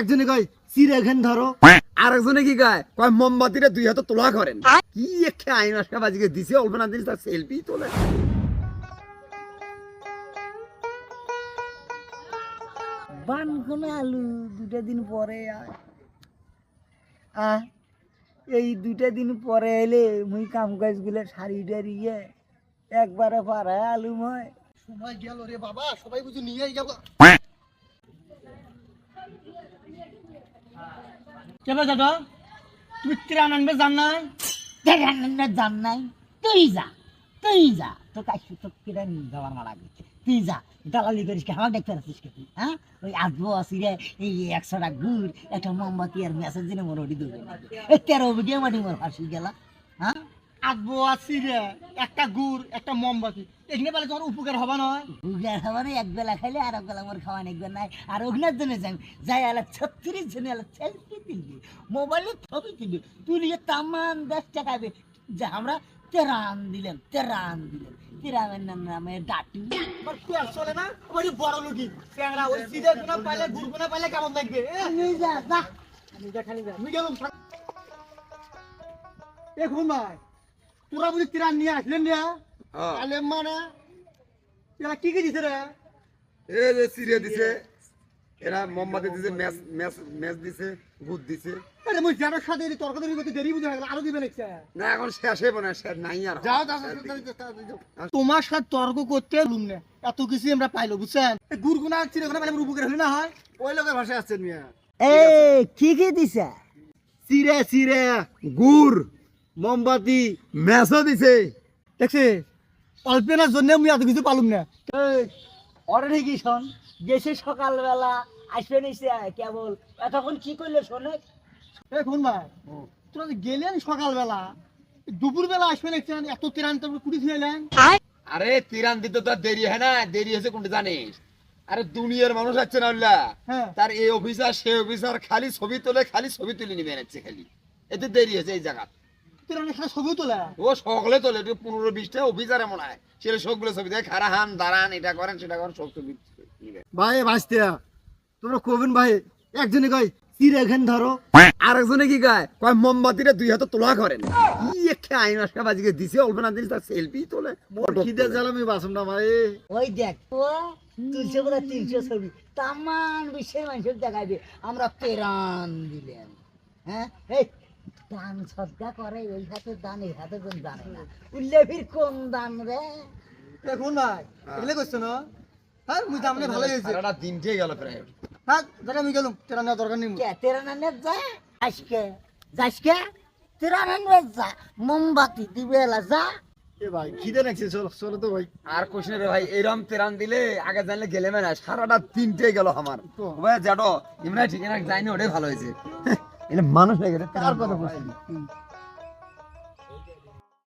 একজনে কয় চিরা ঘেন ধরো। আরেকজনে কি কয় কয় মোমবাতিরে দুই হাতে তোলা করেন। কি একে আইন আসকা বাজিকে দিছে অল্প না দিন তার সেলফি তোলে। বান কোনো আলু দুটা দিন পরে আয়। আহ এই দুটা দিন পরে এলে মুই কাম কাজগুলো সারি ডারিয়ে একবারে পারায় আলু ময় সময় গেল রে বাবা সবাই বুঝি নিয়ে গেল। কেবে দাদা? তুমি ত্রাণ আনবে, জান নাই? রান্না জান নাই। তুই যা তুই যা। তো কাশি তো কিরা যাওয়ার মারা গেছে তুই যা, দালালি করিস কি? আমার দেখতে পাচ্ছিস কি হ্যাঁ? ওই আসব আসি রে, এই একশোটা গুড়, একটা মোমবাতি আর মেসেজ দিনে মোর ওটি দেবে এই তেরো ভিডিও মাটি মোর ফাঁসি গেলা হ্যাঁ? আসব আসি রে। একটা গুড় একটা মোমবাতি। এখানে পেলে তোমার উপকার হবে এক বেলা খাইলে আর এক বেলা মোর খাওয়া নেই নাই। আর ওখানের জন্য যাই যাই আলা ছত্রিশ জনে আলা সেলফি তুলবি মোবাইলে ছবি তুলবি। তুলিয়ে তামান দশ টাকা যে আমরা তেরান দিলেন তেরান দিলেন তেরামের নাম নামে ডাটু। আমার চলে না? ওই বড় লোকি ওই গুনা পাইলে গুড় গুনা পাইলে কেমন লাগবে এ, তুই যা যা। খালি যা খালি যা আমি গেলাম এখন ভাই তোরা বুঝি ত্রাণ নিয়ে আসলেন না? তাহলে মানে? এরা কি কি দিছে রে? এ যে সিরিয়া দিছে এরা মোমবাতি দিছে ম্যাচ ম্যাচ ম্যাচ দিছে গুদ দিছে। আরে মুই জানার সাথে এই তর্ক তর্কি করতে দেরি বুঝে গেল আরও দিবেন না এখন শেষ হইব না শেষ নাই আর। যাও যাও তোমার সাথে তর্ক করতে লুম না। এত কিছু আমরা পাইলো বুঝছেন? গুরগুনা চিরগুনা পাইলে উপকার হলি না হয়? ওই লোকের ভাষায় আসছেন মিয়া। এই কি কি দিছে? চিরে চিরে গুড়। মোমবাতি ম্যাচও দিছে। দেখছে অল্পেনার জন্য মুই এত কিছু পালুম না। অরে ঠিকই শোন গেছে সকালবেলা আসবে নিছে কেবল। এতক্ষণ কি করলে শোনে? ভাই। তোরা গেলেন সকালবেলা দুপুর বেলা আসবেন এত তিরান তারপর কুড়ি ছিলেন আরে তিরান দিতে তো দেরি হয় না দেরি হয়েছে কোনটা জানিস? আরে দুনিয়ার মানুষ আছে না উল্লা হ্যাঁ। তার এই অফিসার সে অফিসার খালি ছবি তোলে খালি ছবি তুলে নিবে খালি। এতে দেরি হয়েছে এই জায়গা এখানে তোলা ও সকলে তোলে একটু পনেরো বিশটা অফিসার এমন হয়। সেটা সবগুলো ছবি দেয় খারা হান দাঁড়ান এটা করেন সেটা করেন সব ছবি ভাই ভাসতে তোমরা কবেন ভাই? একজনে কয় চিরা ধরো। আরেকজনে কি গায় কয় মোমবাতিরে দুই হাতে তোলা করেন। কি একে আইন আসকা বাজিকে দিছে অল্প না দিন তার সেলফি তোলে। খিদে জ্বালামি বাসম না ভাই। ওই দেখ ও তিনশো করে তিনশো ছবি। তামান বিশ্বের মানুষের দেখাইবে। আমরা পেরান দিলেন। হ্যাঁ? এই দান সদ্গা করে ওই হাতে দান এই হাতে কোন দান? না উল্লেফির কোন দান রে? এখন ভাই এগুলো করছ না? হ্যাঁ মুই ভালো হয়েছে। সারাটা দিনটাই গেল প্রায়। হ্যাঁ দাদা আমি গেলাম তিরান নেওয়া দরকার নেই কে তেরা নানে যা? আজকে যাসকে? তেরা নানে যা? মোমবাতি দিবে এলা যা। এ ভাই খিদে লাগছে চলো চলো তো ভাই। আর কোশ্চেন রে ভাই এরম তেরান দিলে আগে জানলে গেলে না সারাটা তিনটে গেল আমার। ভাই জানো ইমরা ঠিক না যাইনি ওটাই ভালো হয়েছে। এলে মানুষ হয়ে গেছে তার কথা বলছি।